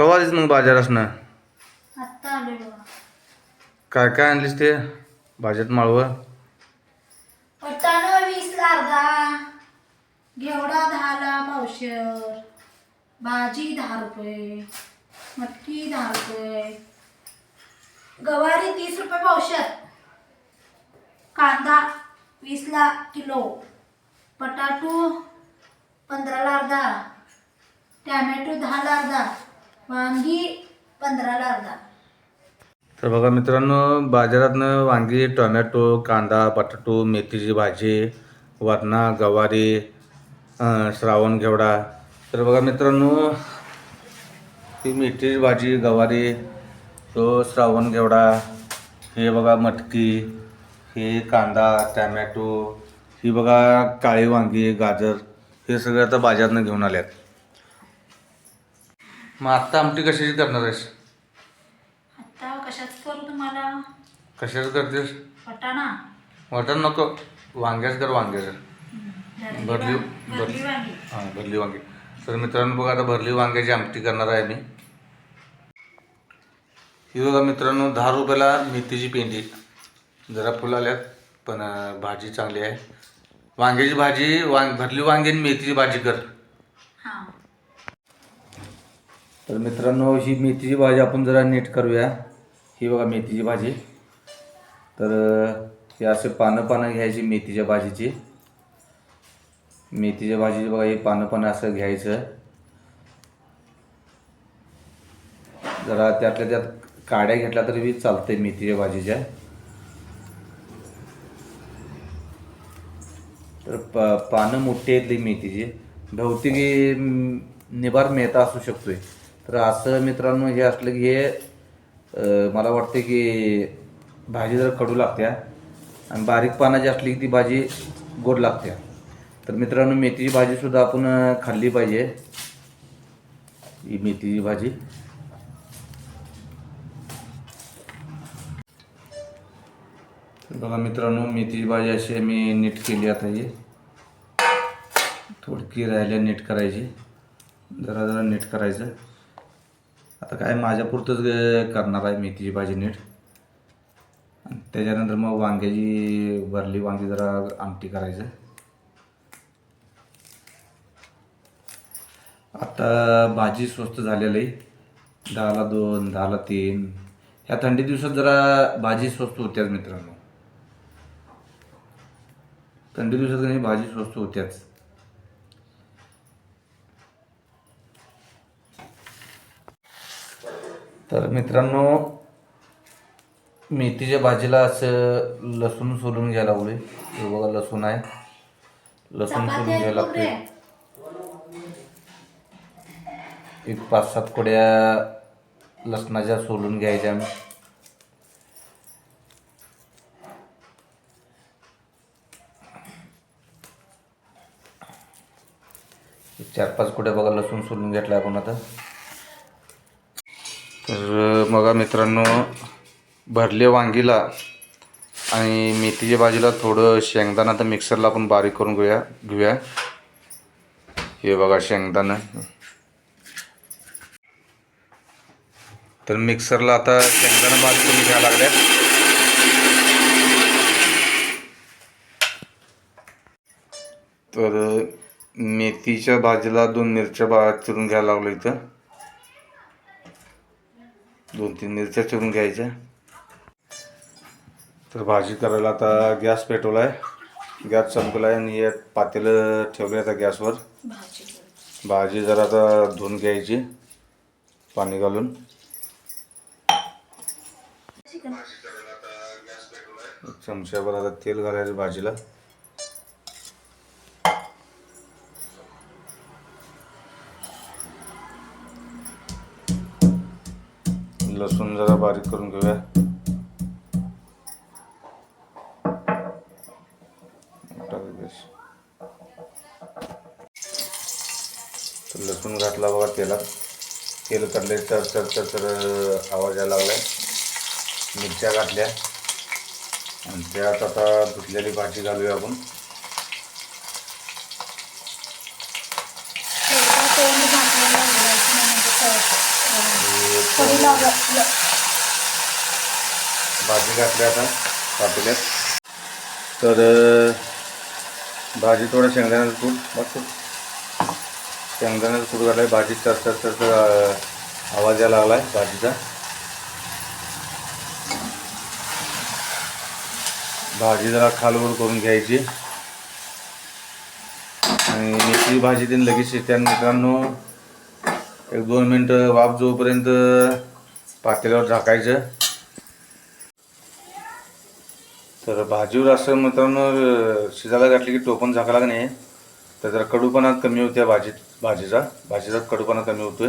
कवा आलीस मग बाजारासनं? आत्ता आलोय बघा. काय काय आणलीस ते? भाज्यात माळवं? वटाणा वीसला अर्धा घेवडा दहाला पावशेर भाजी दहा रुपये मटकी दहा रुपये गवारी तीस रुपये पावशेर कांदा वीसला किलो बटाटू पंधराला अर्धा टॅमॅटो दहाला अर्धा वांगी पंधराला अर्धा तर बघा मित्रांनो बाजारातनं वांगी टोमॅटो कांदा बटाटो मेथीची भाजी वरणा गवारी श्रावण घेवडा. तर बघा मित्रांनो ही मेथीची भाजी गवारी तो श्रावण घेवडा हे बघा मटकी हे कांदा टॅमॅटो ही बघा काळी वांगी गाजर हे सगळं आता बाजारातनं घेऊन आल्यात. मग आत्ता आमटी कशाची करणार आहेस? आता कशाच करू तुम्हाला? कशाचं करतेस? वटाणा. मटण नको. वांग्याच कर वांग्याचं. भरली भरली- वांगी. भरली. वांगी. हां भरली वांगी. तर मित्रांनो बघा आता भरली वांग्याची आमटी करणार आहे मी. ही बघा मित्रांनो दहा रुपयाला मेथीची पेंडी. जरा फुलं आल्यात पण अं, भाजी चांगली आहे. वांग्याची भाजी वांग भरली वांगी आणि मेथीची भाजी कर हां तर मित्रांनो ही मेथीची भाजी आपण जरा नीट करूया. ही बघा मेथीची भाजी. तर हे असे पानं पानं घ्यायची मेथीच्या भाजीची. मेथीच्या भाजीची बघा हे पानं पानं असं घ्यायचं. जरा त्यातल्या त्यात काड्या घेतल्या तरी बी चालतंय मेथीच्या भाजीच्या. तर प पानं मोठी आहेत मेथीची. भौतिकी म, निभार मेहता असू शकतोय. तर असं मित्रांनो हे असलं की हे मला वाटते की भाजी जर कडू लागत्या. आणि बारीक पानाची असली की ती भाजी गोड लागत्या. तर मित्रांनो मेथीची भाजीसुद्धा आपण खाल्ली पाहिजे. ही मेथीची भाजी. बघा मित्रांनो मेथीची भाजी अशी मी नीट केली आता ही. थोडकी राहिल्या नीट करायची. जरा जरा नीट करायचं. आता काय माझ्यापुरतंच करणार आहे मेथीची भाजी नीट. आणि त्याच्यानंतर मग वांग्याची भरली वांगी जरा आमटी करायचं. आता भाजी स्वस्त झालेली दहाला दोन दहाला तीन. ह्या थंडी दिवसात जरा भाजी स्वस्त होत्याच मित्रांनो. थंडी दिवसात भाजी स्वस्त होत्याच. तर मित्रांनो मेथीच्या भाजीला असं लसूण सोलून घ्यायला लागलोय. हे बघा लसूण आहे. लसूण सोलून घ्यायला? लागतोय एक पाच सात कोड्या लसणाच्या सोलून घ्यायच्या. चार पाच कोड्या बघा लसूण सोलून घेतला आपण आता. तर बघा मित्रांनो भरले वांगीला आणि मेथीच्या भाजीला थोडं शेंगदाणा तर मिक्सरला आपण बारीक करून घेऊया घेऊया. हे बघा शेंगदाणा. तर मिक्सरला आता शेंगदाणा बारीक करून घ्यायला लागल्या तर मेथीच्या भाजीला दोन मिरच्या बा चिरून घ्यायला लागलो इथं. दोन तीन मिरच्या चिरून घ्यायच्या तर भाजी करायला आता गॅस पेटवला आहे गॅस चमकला आहे आणि एक पातेलं ठेवलं आहे आता गॅसवर. भाजी जरा आता धुवून घ्यायची पाणी घालून. चमच्याभर आता तेल घालायचं भाजीला. जरा बारीक करून घेऊया. लसूण घातला बघा तेलात. तेल काढले तर तर तर तर आवाज यायला लागलाय. मिरच्या घातल्या. आणि त्यात आता धुतलेली भाजी घालूया आपण. उघडायचं नाही म्हणजे कळतं. कढी लावलं भाजी घातली आता पातेल्यात. तर भाजी थोडं शेंगदाण्याचं कूट मस्त. शेंगदाण्याचं कूट घातलं भाजी तर तर तर आवाज यायला लागला आहे भाजीचा. भाजी जरा खालवर करून घ्यायची. आणि मेथी भाजी तीन लगेच शिजते आणि मित्रांनो. एक दोन मिनटं वाफ जोपर्यंत पातेल्यावर झाकायचं तर भाजीवर असं मित्रांनो शिजायला घातली की टोपण झाकायला का नाही तर जरा कडूपणा कमी होत्या भाजीत भाजीचा. भाजीचा कडूपणा कमी होतोय.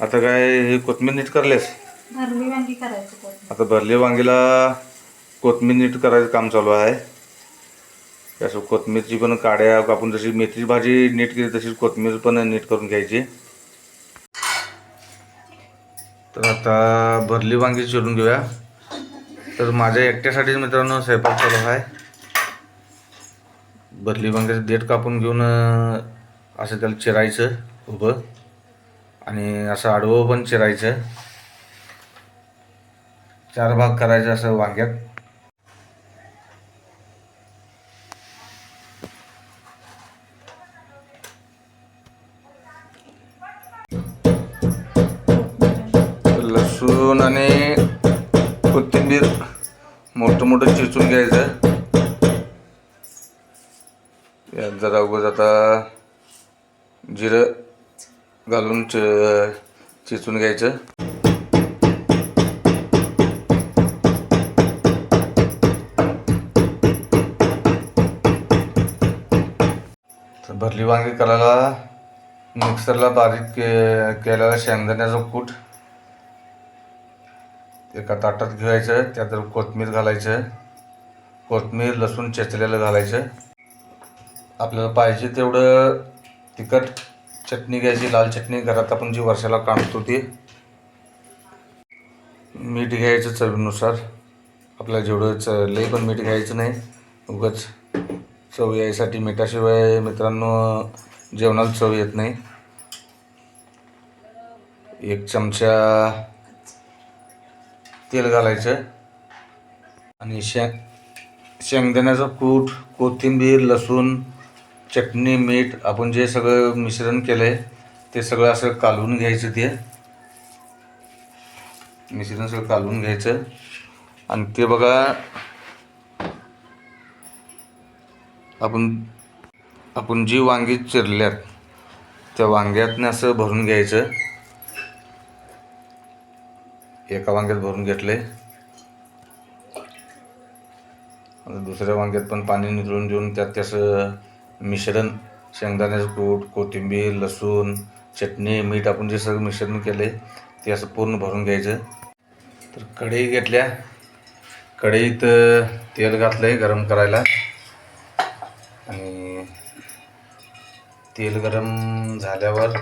आता काय हे कोथमीर नीट करलेस? भरली वांगी करायचं कोण आता भरले वांगीला कोथमीर नीट करायचं काम चालू आहे. असं कोथमीरची पण काड्या कापून जशी मेथीची भाजी नीट केली तशीच कोथमीर पण नीट करून घ्यायची. तर आता भरली वांगी चिरून घेऊया. तर माझ्या एकट्यासाठीच मित्रांनो स्वयंपाक चालू आहे. बदली वांग्याचं देठ कापून घेऊन असं त्याला चिरायचं उभं. आणि असं आडवं पण चिरायचं. चार भाग करायचं असं वांग्यात. लसूण आणि कोथिंबीर मोठं मोठं चिचून घ्यायचं. यात जरा उगाच आता जिरं घालून च चिचून घ्यायचं. तर भरली वांगी करायला मिक्सरला बारीक के केलेला शेंगदाण्याचं कूट. एका ताटात घ्यायचं त्यात कोथमीर घालायचं कोथमीर लसूण चेचलेलं घालायचं. आपल्याला पाहिजे तेवढं तिखट चटणी घ्यायची लाल चटणी. घरात आपण जी वर्षाला काढतो ती. मीठ घ्यायचं चवीनुसार. आपल्याला जेवढं च लई पण मीठ घ्यायचं नाही. उगाच चव यायसाठी मिठाशिवाय मित्रांनो जेवणाला चव येत नाही. एक चमचा तेल घालायचं. आणि शेंग शेंगदाण्याचं कूट कोथिंबीर लसूण चटणी मीठ आपण जे सगळं मिश्रण केलं आहे ते सगळं असं कालवून घ्यायचं ते. मिश्रण सगळं कालवून घ्यायचं. आणि ते बघा आपण आपण जी वांगी चिरल्यात त्या वांग्यातनं असं भरून घ्यायचं. एका वांग्यात भरून घेतले. दुसऱ्या वांग्यात पण पाणी नितळून देऊन त्यात त्याचं मिश्रण शेंगदाण्याचं कूट कोथिंबीर लसूण चटणी मीठ आपण जे सगळं मिश्रण केले ते असं पूर्ण भरून घ्यायचं. तर कढई घेतल्या. कढईत तेल घातलं आहे गरम करायला. आणि तेल गरम झाल्यावर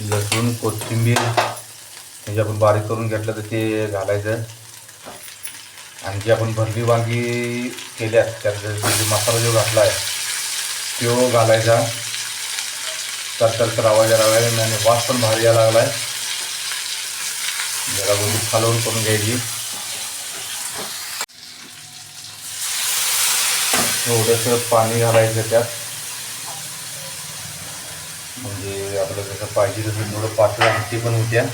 लसूण कोथिंबीर म्हणजे आपण बारीक करून घेतलं तर ते घालायचं. आणि जी आपण भरली वांगी केल्यात त्यात जो मसाला जो घातला आहे तो घालायचा. तर तर तर आवाज यायला लागला आणि वास पण भारी यायला लागला आहे जरा गोष्टी खालवून करून घ्यायची. थोडंसं पाणी घालायचं त्यात. म्हणजे आपलं जसं पाहिजे तसं थोडं पातळ आमटी पण होत्या.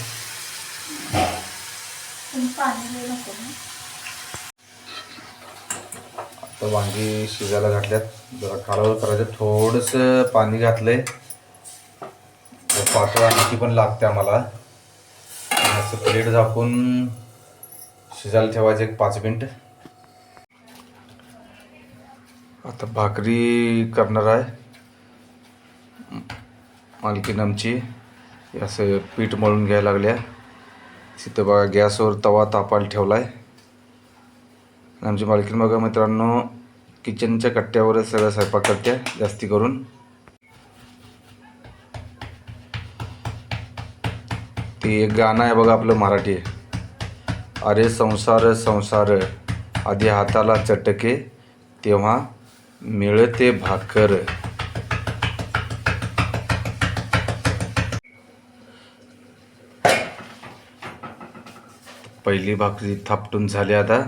पाणी नको आता वांगी शिजायला घातल्यात. जरा काळावर करायचं. थोडंसं पाणी घातलंय. पातळ आणखी पण लागते आम्हाला. असं प्लेट झाकून शिजायला ठेवायचं एक पाच मिनिट. आता भाकरी करणार आहे. मालकीन आमची. असं पीठ मळून घ्यायला लागल्या. तिथं बघा गॅसवर तवा तापायला ठेवला आहे आमची मालकीन बघा मित्रांनो किचनच्या कट्ट्यावरच सगळं स्वयंपाक करते जास्ती करून. ते एक गाणं आहे बघा आपलं मराठी. अरे संसार संसार आधी हाताला चटके तेव्हा मिळते भाकर. पहिली भाकरी थापटून झाली आता.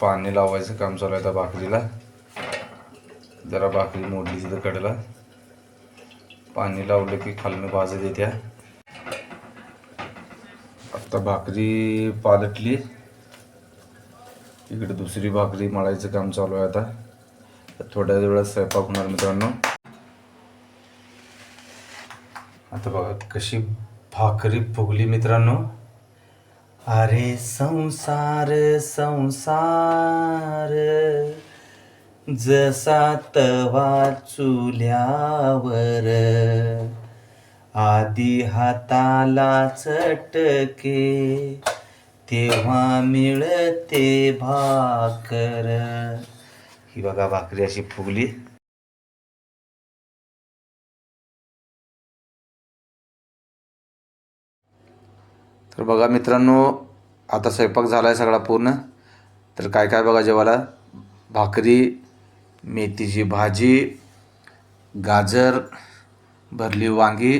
पाणी लावायचं काम चालू आहे आता भाकरीला. जरा भाकरी मोडली तिथं कडेला. पाणी लावलं की खालनं भाजत येत्या. आता भाकरी पालटली. इकडे दुसरी भाकरी मळायचं काम चालू आहे आता. थोड्याच थोड्या वेळात स्वयंपाक होणार मित्रांनो. आता बघा कशी भाकरी फुगली मित्रांनो. अरे संसार संसार. जसा तवा चुल्यावर आधी हाताला चटके तेव्हा मिळते भाकर. ही बघा भाकरी अशी फुगली. तर बघा मित्रांनो आता स्वयंपाक झाला आहे सगळा पूर्ण. तर काय काय बघा जेवायला? भाकरी मेथीची भाजी गाजर भरली वांगी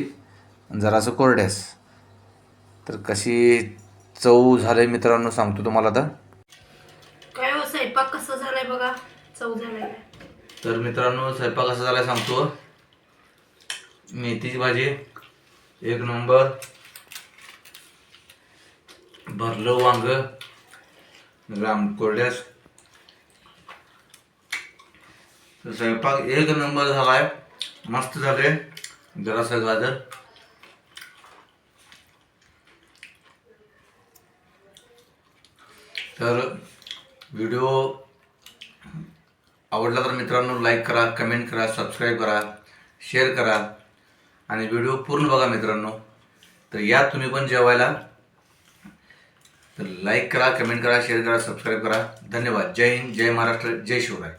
जरासं कोरड्यास. तर कशी चव झाले मित्रांनो सांगतो तुम्हाला आता. काय हो स्वयंपाक कसं झालाय बघा? चव झालाय तर मित्रांनो स्वयंपाक कसा झाला सांगतो. मेथीची भाजी एक नंबर. भरलं वांग रामकोरड्यास स्वयंपाक एक नंबर झालाय. मस्त झाले जरासा गाजर. तर व्हिडिओ आवडला तर मित्रांनो लाईक करा कमेंट करा सबस्क्राईब करा शेअर करा. आणि व्हिडिओ पूर्ण बघा मित्रांनो. तर या तुम्ही पण जेवायला. तर लाईक करा कमेंट करा शेअर करा सबस्क्राईब करा. धन्यवाद. जय हिंद जय महाराष्ट्र जय शिवराय.